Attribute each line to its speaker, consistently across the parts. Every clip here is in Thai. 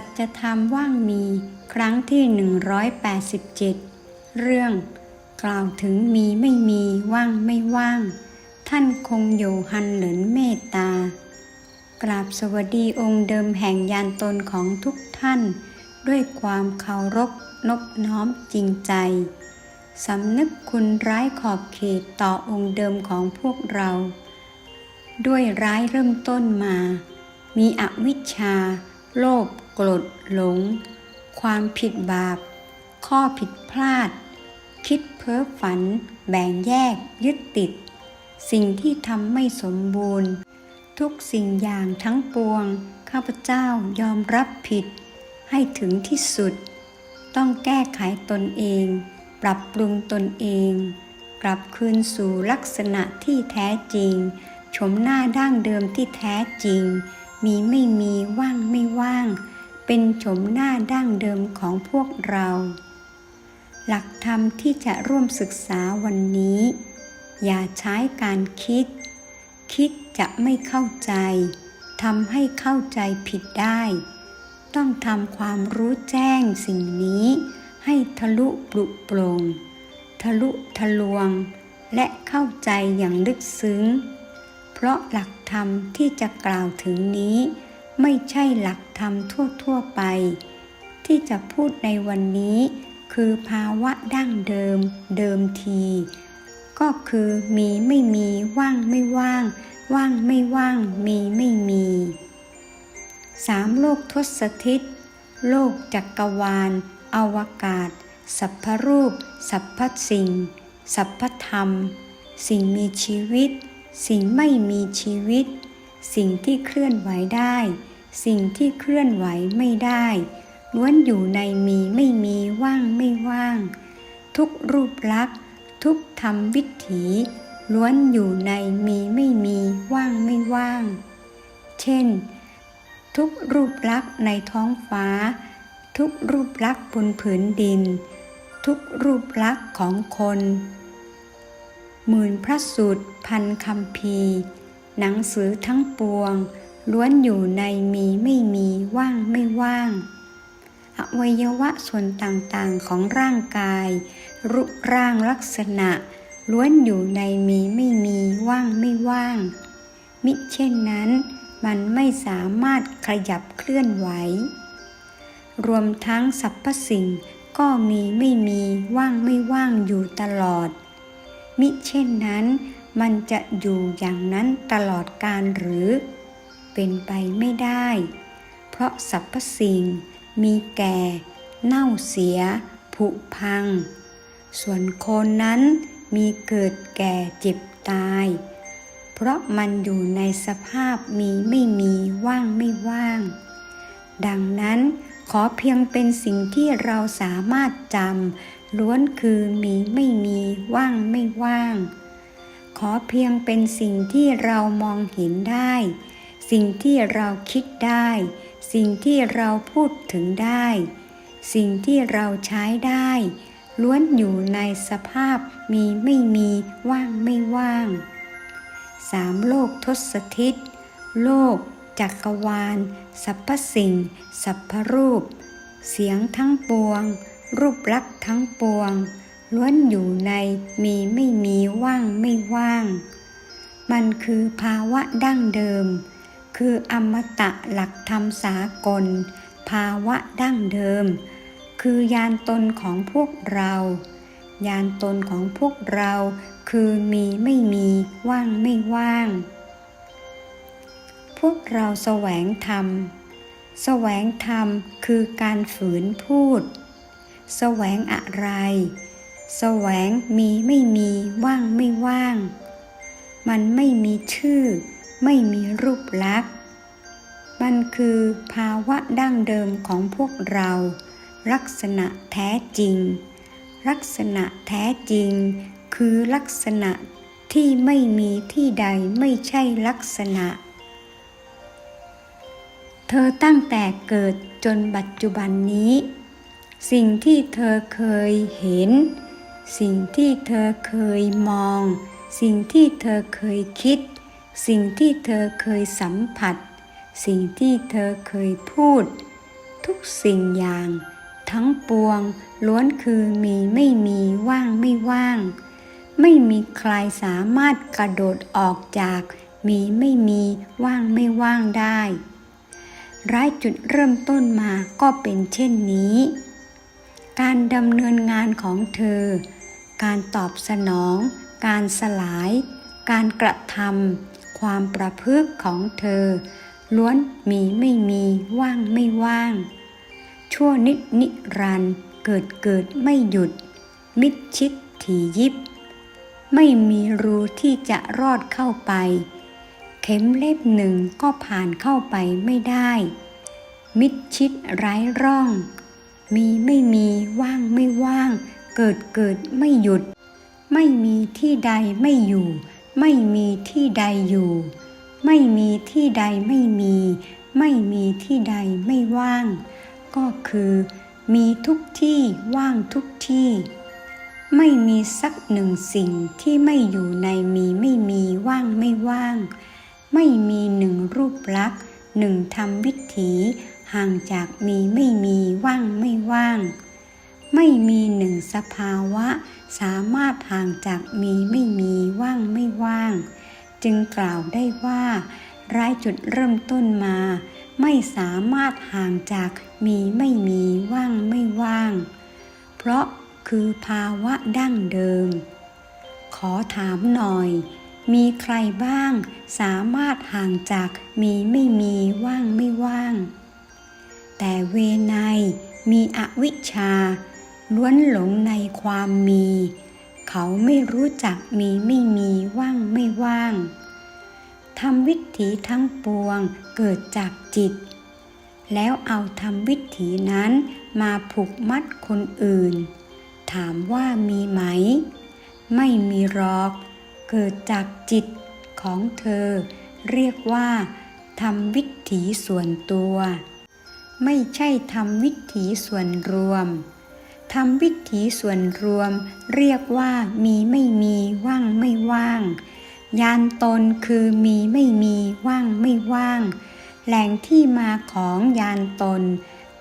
Speaker 1: สัจธรรมว่างมีครั้งที่ 187 เรื่อง กล่าวถึงมีไม่มีว่างไม่ว่าง ท่านคงอยู่ฮันเหลินเมตตา กราบสวัสดีองค์เดิมแห่งยานตนของทุกท่าน ด้วยความเคารพนบน้อมจริงใจ สำนึกคุณร้ายขอบเขตต่อองค์เดิมของพวกเรา ด้วยร้ายเริ่มต้นมา มีอวิชชา โลภโกรธหลง ความผิดบาป ข้อผิดพลาด คิดเพ้อฝัน แบ่งแยก ยึดติด สิ่งที่ทำไม่สมบูรณ์ ทุกสิ่งอย่างทั้งปวง ข้าพเจ้ายอมรับผิด ให้ถึงที่สุด ต้องแก้ไขตนเอง ปรับปรุงตนเอง กลับคืนสู่ลักษณะที่แท้จริงชมหน้าดั้งเดิมที่แท้จริง มีไม่มีว่างไม่ว่าง เป็นชมหน้าดั้งเดิมของพวกเรา หลักธรรมที่จะร่วมศึกษาวันนี้ อย่าใช้การคิด คิดจะไม่เข้าใจทำให้เข้าใจผิดได้ ต้องทำความรู้แจ้งสิ่งนี้ ให้ทะลุปลุกโปร่งทะลุทะลวง และเข้าใจอย่างลึกซึ้ง เพราะหลักธรรมที่จะกล่าวถึงนี้ ไม่ใช่หลักธรรมทั่วๆไป ที่จะพูดในวันนี้คือภาวะดั้งเดิมเดิมที ก็คือมีไม่มีว่างไม่ว่าง ว่างไม่ว่างมีไม่มีสามโลกทศทิศ โลกจักรวาล อวกาศ สัพพรูป สัพพสิ่ง สัพพธรรม สิ่งมีชีวิต สิ่งไม่มีชีวิต สิ่งที่เคลื่อนไหวได้ สิ่งที่เคลื่อนไหวไม่ได้ล้วนอยู่ในมีไม่มีว่างไม่ว่าง ทุกรูปลักษณ์ทุกธรรมวิถีล้วนอยู่ในมีไม่มีว่างไม่ว่าง เช่น ทุกรูปลักษณ์ในท้องฟ้า ทุกรูปลักษณ์บนผืนดิน ทุกรูปลักษณ์ของคน หมื่นพระสูตรพันคำพีหนังสือทั้งปวง ล้วนอยู่ในมีไม่มีว่างไม่ว่าง อวัยวะส่วนต่างๆของร่างกาย รูปร่างลักษณะ ล้วนอยู่ในมีไม่มีว่างไม่ว่าง มิเช่นนั้นมันไม่สามารถขยับเคลื่อนไหว รวมทั้งสรรพสิ่งก็มีไม่มีว่างไม่ว่างอยู่ตลอด มิเช่นนั้น มันจะอยู่อย่างนั้นตลอดการหรือ เป็นไปไม่ได้ เพราะสรรพสิ่งมีแก่ เน่าเสีย ผุพัง ส่วนคนนั้นมีเกิดแก่เจ็บตาย เพราะมันอยู่ในสภาพมีไม่มีว่างไม่ว่าง ดังนั้นขอเพียงเป็นสิ่งที่เราสามารถจำ ล้วนคือมีไม่มีว่างไม่ว่าง ขอเพียงเป็นสิ่งที่เรามองเห็นได้ สิ่งที่เราคิดได้ สิ่งที่เราพูดถึงได้ สิ่งที่เราใช้ได้ ล้วนอยู่ในสภาพมีไม่มีว่างไม่ว่างสามโลกทศทิศ โลก จักรวาลสรรพสิ่งสัพพรูป เสียงทั้งปวง รูปลักษณ์ทั้งปวง ล้วนอยู่ในมีไม่มีว่างไม่ว่าง มันคือภาวะดั้งเดิม คืออมตะหลักธรรมสากล ภาวะดั้งเดิม คือยานตนของพวกเรา ยานตนของพวกเราคือมีไม่มีว่างไม่ว่าง พวกเราแสวงธรรม แสวงธรรมคือการฝืนพูด แสวงอะไร แสวงมีไม่มีว่างไม่ว่าง มันไม่มีชื่อ ไม่มีรูปลักษณ์ มันคือภาวะดั้งเดิมของพวกเรา ลักษณะแท้จริง ลักษณะแท้จริง คือลักษณะที่ไม่มีที่ใดไม่ใช่ลักษณะ เธอตั้งแต่เกิดจนปัจจุบันนี้ สิ่งที่เธอเคยเห็น สิ่งที่เธอเคยมอง สิ่งที่เธอเคยคิด สิ่งที่เธอเคยสัมผัส สิ่งที่เธอเคยพูด ทุกสิ่งอย่าง ทั้งปวงล้วนคือมีไม่มีว่างไม่ว่าง ไม่มีใครสามารถกระโดดออกจากมีไม่มีว่างไม่ว่างได้ ร้ายจุดเริ่มต้นมาก็เป็นเช่นนี้ การดำเนินงานของเธอ การตอบสนอง การสลาย การกระทำความประพฤติของเธอ ล้วนมีไม่มีว่างไม่ว่าง ชั่วนิดนิรันเกิดเกิดไม่หยุด มิดชิดถี่ยิบ ไม่มีรูที่จะรอดเข้าไป เข็มเล็บหนึ่งก็ผ่านเข้าไปไม่ได้ มิดชิดไร้ร่อง มีไม่มีว่างไม่ว่าง เกิดเกิดไม่หยุด ไม่มีที่ใดไม่อยู่ ไม่มีที่ใดอยู่ ไม่มีที่ใดไม่มี ไม่มีที่ใดไม่ว่าง ก็คือ มีทุกที่ว่างทุกที่ ไม่มีสักหนึ่งสิ่งที่ไม่อยู่ในมีไม่มีว่างไม่ว่าง ไม่มีหนึ่งรูปลักษณ์หนึ่งธรรมวิถี ห่างจากมีไม่มีว่างไม่ว่าง ไม่มีหนึ่งสภาวะ สามารถห่างจากมีไม่มีว่างไม่ว่าง จึงกล่าวได้ว่าร้ายจุดเริ่มต้นมา ไม่สามารถห่างจากมีไม่มีว่างไม่ว่าง เพราะคือภาวะดั้งเดิม ขอถามหน่อย มีใครบ้าง สามารถห่างจากมีไม่มีว่างไม่ว่าง แต่เวไนมีอวิชชา ล้วนหลงในความมี เขาไม่รู้จักมีไม่มีว่างไม่ว่างทำวิถีทั้งปวงเกิดจากจิต แล้วเอาทำวิถีนั้นมาผูกมัดคนอื่น ถามว่ามีไหม ไม่มีหรอก เกิดจากจิตของเธอ เรียกว่าทำวิถีส่วนตัว ไม่ใช่ทำวิถีส่วนรวมทำวิถีส่วนรวม เรียกว่ามีไม่มีว่างไม่ว่าง ยานตนคือมีไม่มีว่างไม่ว่าง แหล่งที่มาของยานตน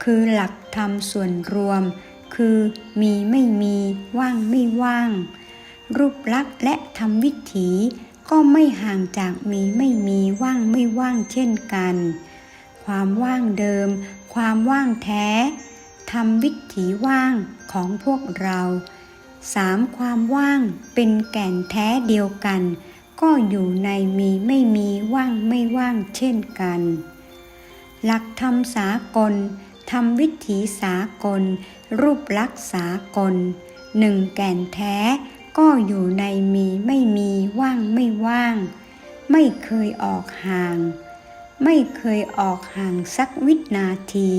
Speaker 1: คือหลักธรรมส่วนรวม คือมีไม่มีว่างไม่ว่าง รูปลักษณ์และธรรมวิถีก็ไม่ห่างจากมีไม่มีว่างไม่ว่างเช่นกัน ความว่างเดิม ความว่างแท้ทำวิถีว่างของพวกเราสามความว่างเป็นแก่นแท้เดียวกัน ก็อยู่ในมีไม่มีว่างไม่ว่างเช่นกัน หลักธรรมสากลทำวิถีสากล รูปลักษณ์สากลหนึ่งแก่นแท้ก็อยู่ในมีไม่มีว่างไม่ว่าง ไม่เคยออกห่าง ไม่เคยออกห่างสักวินาที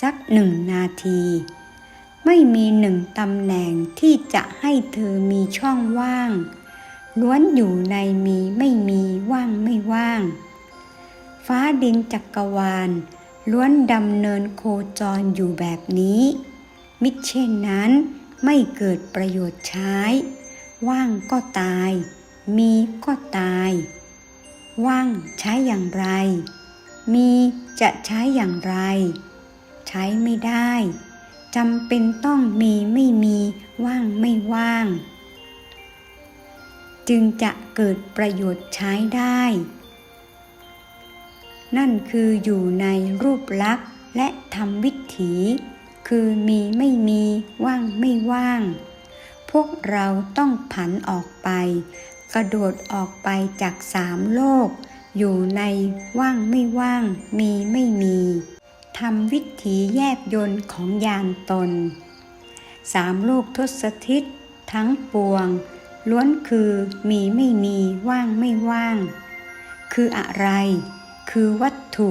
Speaker 1: สักหนึ่งนาที ไม่มีหนึ่งตำแหน่งที่จะให้เธอมีช่องว่าง ล้วนอยู่ในมีไม่มีว่างไม่ว่าง ฟ้าดินจักรวาล ล้วนดำเนินโคจรอยู่แบบนี้ มิเช่นนั้นไม่เกิดประโยชน์ใช้ ว่างก็ตาย มีก็ตาย ว่างใช้อย่างไร มีจะใช้อย่างไร ใช้ไม่ได้จำเป็นต้องมีไม่มีว่างไม่ว่าง จึงจะเกิดประโยชน์ใช้ได้ นั่นคืออยู่ในรูปลักษณ์และธรรมวิถี คือมีไม่มีว่างไม่ว่าง พวกเราต้องผันออกไป กระโดดออกไปจากสามโลก อยู่ในว่างไม่ว่าง มีไม่มีทำวิถีแยบยนต์ของยานตน สามโลกทศทิศทั้งปวง ล้วนคือมีไม่มีว่างไม่ว่าง คืออะไร คือวัตถุ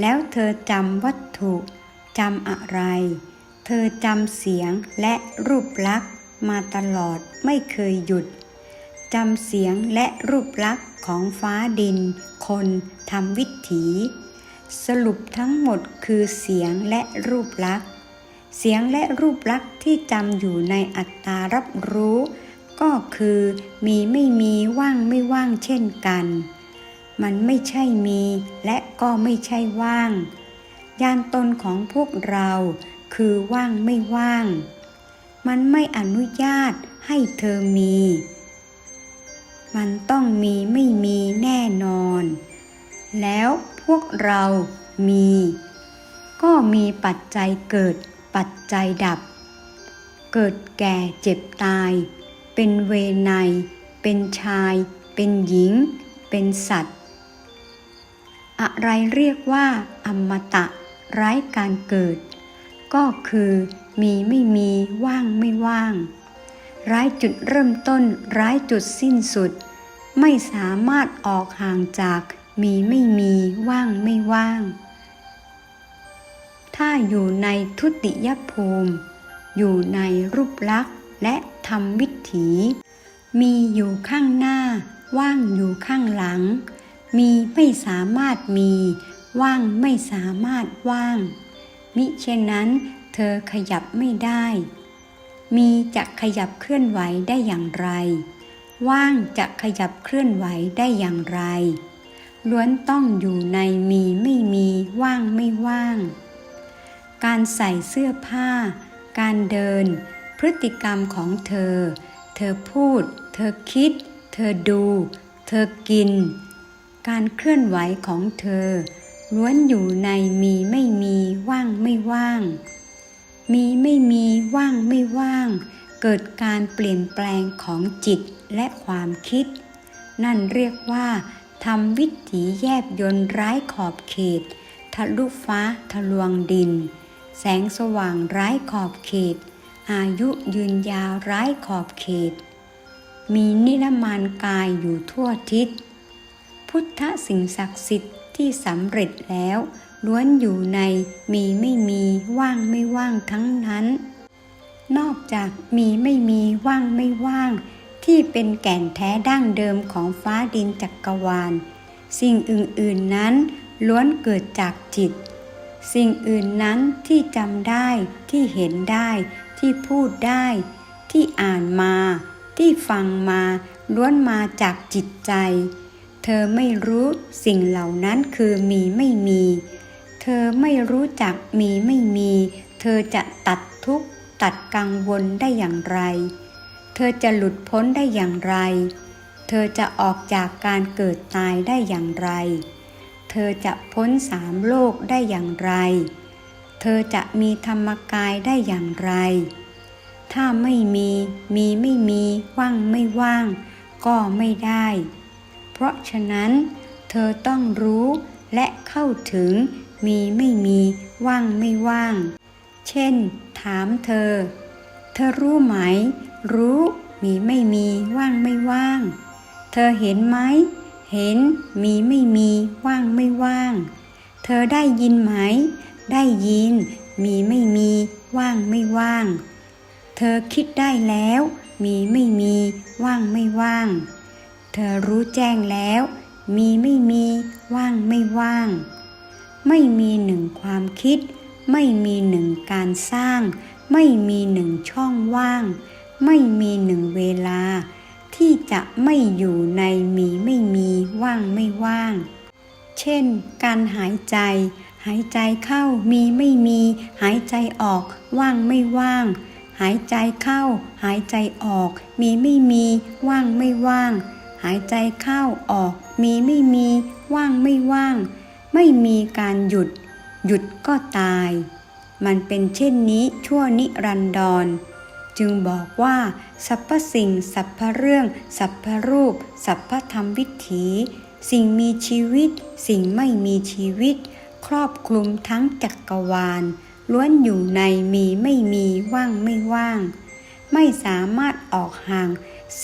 Speaker 1: แล้วเธอจำวัตถุจำอะไร เธอจำเสียงและรูปลักษณ์มาตลอดไม่เคยหยุด จำเสียงและรูปลักษณ์ของฟ้าดิน คนทำวิถีสรุปทั้งหมดคือเสียงและรูปลักษณ์ เสียงและรูปลักษณ์ที่จำอยู่ในอัตตารับรู้ ก็คือมีไม่มีว่างไม่ว่างเช่นกัน มันไม่ใช่มีและก็ไม่ใช่ว่าง ยานตนของพวกเราคือว่างไม่ว่าง มันไม่อนุญาตให้เธอมี มันต้องมีไม่มีแน่นอน แล้วพวกเรามี ก็มีปัจจัยเกิดปัจจัยดับ เกิดแก่เจ็บตาย เป็นเวไนเป็นชาย เป็นหญิง เป็นสัตว์ อะไรเรียกว่าอมตะไร้การเกิด ก็คือมีไม่มีว่างไม่ว่าง ร้ายจุดเริ่มต้น ร้ายจุดสิ้นสุด ไม่สามารถออกห่างจาก มีไม่มีว่างไม่ว่าง ถ้าอยู่ในทุติยภูมิ อยู่ในรูปลักษณ์และธรรมวิถี มีอยู่ข้างหน้า ว่างอยู่ข้างหลัง มีไม่สามารถมี ว่างไม่สามารถว่าง มิเช่นนั้น เธอขยับไม่ได้ มีจะขยับเคลื่อนไหวได้อย่างไร ว่างจะขยับเคลื่อนไหวได้อย่างไร ล้วนต้องอยู่ในมีไม่มีว่างไม่ว่าง การใส่เสื้อผ้า การเดิน พฤติกรรมของเธอ เธอพูด เธอคิด เธอดู เธอกิน การเคลื่อนไหวของเธอ ล้วนอยู่ในมีไม่มีว่างไม่ว่าง มีไม่มีว่างไม่ว่าง เกิดการเปลี่ยนแปลงของจิตและความคิด นั่นเรียกว่าทำวิถีแยบยนต์ไร้ขอบเขต ทะลุฟ้าทะลวงดิน แสงสว่างไร้ขอบเขต อายุยืนยาวไร้ขอบเขต มีนิรมานกายอยู่ทั่วทิศ พุทธสิ่งศักดิ์สิทธิ์ที่สำเร็จแล้ว ล้วนอยู่ในมีไม่มีว่างไม่ว่างทั้งนั้น นอกจากมีไม่มีว่างไม่ว่าง ที่เป็นแก่นแท้ดั้งเดิมของฟ้าดินจักกรวาล สิ่งอื่นๆนั้นล้วนเกิดจากจิต สิ่งอื่นนั้นที่จำได้ที่เห็นได้ ที่พูดได้ ที่อ่านมา ที่ฟังมาล้วนมาจากจิตใจ เธอไม่รู้สิ่งเหล่านั้นคือมีไม่มี เธอไม่รู้จักมีไม่มี เธอจะตัดทุกข์ตัดกังวลได้อย่างไร เธอจะหลุดพ้นได้อย่างไร เธอจะออกจากการเกิดตายได้อย่างไร เธอจะพ้นสามโลกได้อย่างไร เธอจะมีธรรมกายได้อย่างไร ถ้าไม่มี มีไม่มี ว่างไม่ว่าง ก็ไม่ได้ เพราะฉะนั้น เธอต้องรู้และเข้าถึง มีไม่มีว่างไม่ว่าง เช่น ถามเธอ เธอรู้ไหม รู้ มีไม่มีว่างไม่ว่าง เธอเห็นไหม เห็น มีไม่มีว่างไม่ว่าง เธอได้ยินไหม ได้ยิน มีไม่มีว่างไม่ว่าง เธอคิดได้แล้ว มีไม่มีว่างไม่ว่าง เธอรู้แจ้งแล้ว มีไม่มีว่างไม่ว่าง ไม่มีหนึ่งความคิด ไม่มีหนึ่งการสร้าง ไม่มีหนึ่งช่องว่าง ไม่มีหนึ่งเวลา ที่จะไม่อยู่ในมีไม่มีว่างไม่ว่าง เช่น การหายใจ หายใจเข้ามีไม่มี หายใจออกว่างไม่ว่าง หายใจเข้า หายใจออก มีไม่มีว่างไม่ว่าง หายใจเข้าออก มีไม่มีว่างไม่ว่าง ไม่มีการหยุด หยุดก็ตาย มันเป็นเช่นนี้ชั่วนิรันดร จึงบอกว่าสรรพสิ่งสรรพเรื่องสรรพรูปสรรพธรรมวิถี สิ่งมีชีวิต สิ่งไม่มีชีวิต ครอบคลุมทั้งจักรวาล ล้วนอยู่ในมีไม่มีว่างไม่ว่าง ไม่สามารถออกห่าง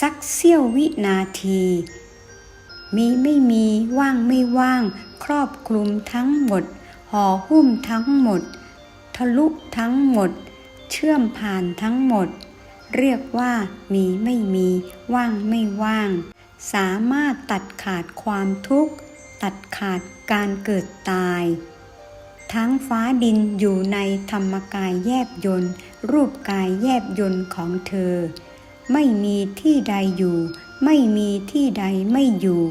Speaker 1: สักเสี้ยววินาที มีไม่มีว่างไม่ว่าง ครอบคลุมทั้งหมด ห่อหุ้มทั้งหมด ทะลุทั้งหมด เชื่อมผ่านทั้งหมด เรียกว่ามีไม่มีว่างไม่ว่าง สามารถตัดขาดความทุกข์ ตัดขาดการเกิดตายทั้งฟ้าดินอยู่ในธรรมกายแยบยนต์รูปกายแยบยนต์ของเธอ ไม่มีที่ใดอยู่ ไม่มีที่ใดไม่อยู่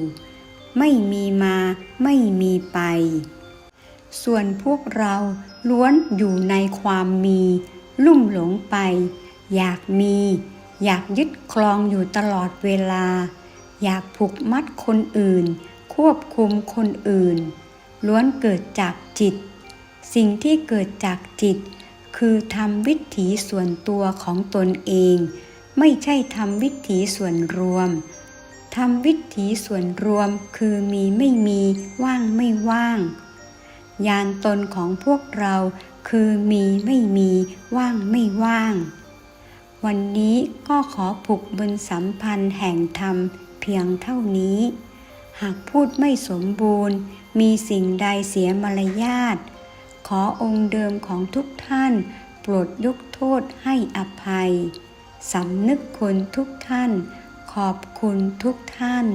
Speaker 1: ไม่มีมาไม่มีไป ส่วนพวกเราล้วนอยู่ในความมี ลุ่มหลงไป อยากมี อยากยึดครองอยู่ตลอดเวลา อยากผูกมัดคนอื่น ควบคุมคนอื่น ล้วนเกิดจากจิต สิ่งที่เกิดจากจิต คือทำวิถีส่วนตัวของตนเอง ไม่ใช่ทำวิถีส่วนรวมทำวิถีส่วนรวมคือมีไม่มีว่างไม่ว่าง ยานตนของพวกเราคือมีไม่มีว่างไม่ว่าง วันนี้ก็ขอผูกบนสัมพันธ์แห่งธรรมเพียงเท่านี้ หากพูดไม่สมบูรณ์ มีสิ่งใดเสียมารยาท ขอองค์เดิมของทุกท่าน โปรดยกโทษให้อภัย สำนึกคุณทุกท่าน ขอบคุณทุกท่าน